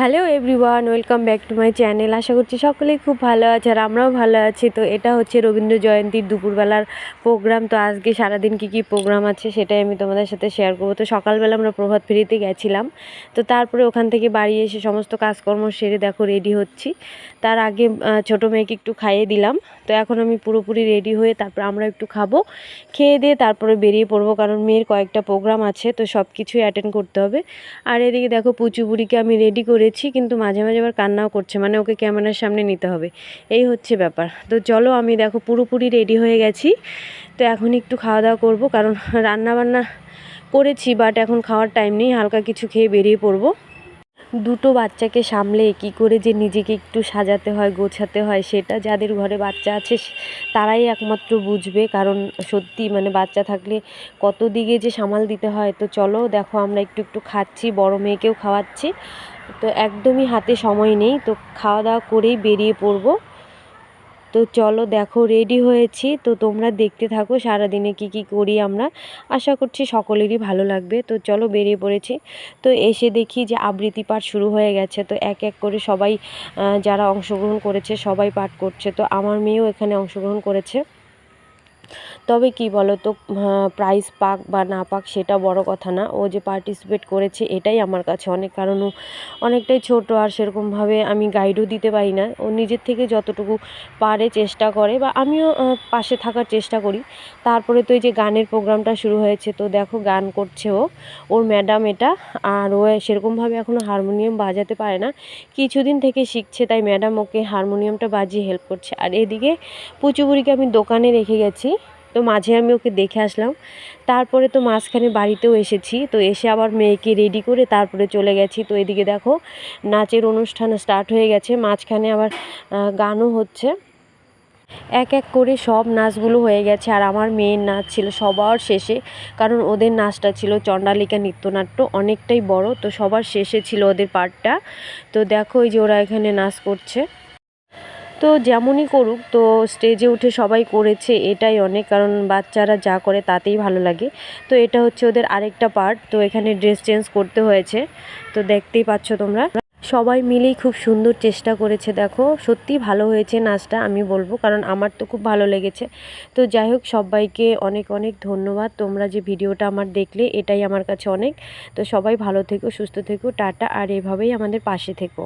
Hello everyone, welcome back to my channel. আশা করছি সকলেই খুব ভালো আছে আর আমরাও ভালো আছি। তো এটা হচ্ছে রবীন্দ্র জয়ন্তীর দুপুরবেলার প্রোগ্রাম। তো আজকে সারাদিন কী কী প্রোগ্রাম আছে সেটাই আমি তোমাদের সাথে শেয়ার করব। তো সকালবেলা আমরা প্রভাত ফেরিতে গেছিলাম। তো তারপরে ওখান থেকে বাড়ি এসে সমস্ত কাজকর্ম সেরে দেখো রেডি হচ্ছি। তার আগে ছোটো মেয়েকে একটু খাইয়ে দিলাম। তো এখন আমি পুরোপুরি রেডি হয়ে তারপর আমরা একটু খাব। খেয়ে দিয়ে তারপরে বেরিয়ে পড়ব কারণ মেয়ের কয়েকটা প্রোগ্রাম আছে। তো সব কিছুই অ্যাটেন্ড করতে হবে। আর এদিকে দেখো পুচু বুড়িকে আমি রেডি করেছি, কিন্তু মাঝে মাঝে আবার কান্নাও করছে। মানে ওকে ক্যামেরার সামনে নিতে হবে। এই হচ্ছে ব্যাপার। তো চলো, আমি দেখো পুরোপুরি রেডি হয়ে গেছি। তো এখন একটু খাওয়া দাওয়া করব, কারণ রান্না বান্না করেছি বাট এখন খাওয়ার টাইম নেই। হালকা কিছু খেয়ে বেরিয়ে পড়ব। দুটো বাচ্চাকে সামলে কী করে যে নিজেকে একটু সাজাতে হয়, গোছাতে হয়, সেটা যাদের ঘরে বাচ্চা আছে তারাই একমাত্র বুঝবে। কারণ সত্যি মানে বাচ্চা থাকলে কত দিকে যে সামাল দিতে হয়। তো চলো দেখো আমরা একটু একটু খাচ্ছি, বড় মেয়েকেও খাওয়াচ্ছি। তো একদমই হাতে সময় নেই। তো খাওয়া দাওয়া করেই বেরিয়ে পড়ব। তো চলো দেখো রেডি হয়েছি। তো তোমরা দেখতে থাকো, সারাদিনে কি কি করি আমরা। আশা করছি সকলেরই ভালো লাগবে। তো চলো বেরিয়ে পড়েছি। তো এসে দেখি যে আবৃত্তি পাঠ শুরু হয়ে গেছে। তো এক এক করে সবাই যারা অংশগ্রহণ করেছে, সবাই পাঠ করছে। তো আমার মেয়েও এখানে অংশগ্রহণ করেছে। তবে কি বলো তো প্রাইজ পাক বা না পাক সেটা বড় কথা না। ও যে পার্টিসিপেট করেছে এটাই আমার কাছে অনেক, কারণ ও অনেকটাই ছোট আর সেরকমভাবে আমি গাইডও দিতে পারি না। ও নিজের থেকে যতটুকু পারে চেষ্টা করে বা আমিও পাশে থাকার চেষ্টা করি। তারপরে তো এই যে গানের প্রোগ্রামটা শুরু হয়েছে, তো দেখো গান করছে ও। ওর ম্যাডাম এটা, আর ও সেরকমভাবে এখনও হারমোনিয়াম বাজাতে পারে না। কিছুদিন থেকে শিখছে, তাই ম্যাডাম ওকে হারমোনিয়ামটা বাজিয়ে হেল্প করছে। আর এদিকে পুচুবুড়িকে আমি দোকানে রেখে গেছি। তো মাঝে আমি ওকে দেখে আসলাম। তারপরে তো মাঝখানে বাড়িতেও এসেছি। তো এসে আবার মেয়েকে রেডি করে তারপরে চলে গেছি। তো এদিকে দেখো, নাচের অনুষ্ঠান স্টার্ট হয়ে গেছে। মাঝখানে আবার গানও হচ্ছে। এক এক করে সব নাচগুলো হয়ে গেছে। আর আমার মেয়ের নাচ ছিল সবার শেষে। কারণ ওদের নাচটা ছিল চণ্ডালিকা নৃত্যনাট্য। অনেকটাই বড়। তো সবার শেষে ছিল ওদের পার্টটা তো দেখো এই যে ওরা এখানে নাচ করছে। তো যেমনই করুক, তো স্টেজে উঠে সবাই করেছে এটাই অনেক, কারণ বাচ্চারা যা করে তাতেই ভালো লাগে। তো এটা হচ্ছে ওদের আরেকটা পার্ট তো এখানে ড্রেস চেঞ্জ করতে হয়েছে। তো দেখতেই পাচ্ছ তোমরা। সবাই মিলেই খুব সুন্দর চেষ্টা করেছে, দেখো। সত্যি ভালো হয়েছে নাচটা, আমি বলব, কারণ আমার তো খুব ভালো লেগেছে। তো যাই হোক, সবাইকে অনেক অনেক ধন্যবাদ। তোমরা যে ভিডিওটা আমার দেখলে, এটাই আমার কাছে অনেক। তো সবাই ভালো থেকো, সুস্থ থেকো, টাটা, আর এভাবেই আমাদের পাশে থেকো।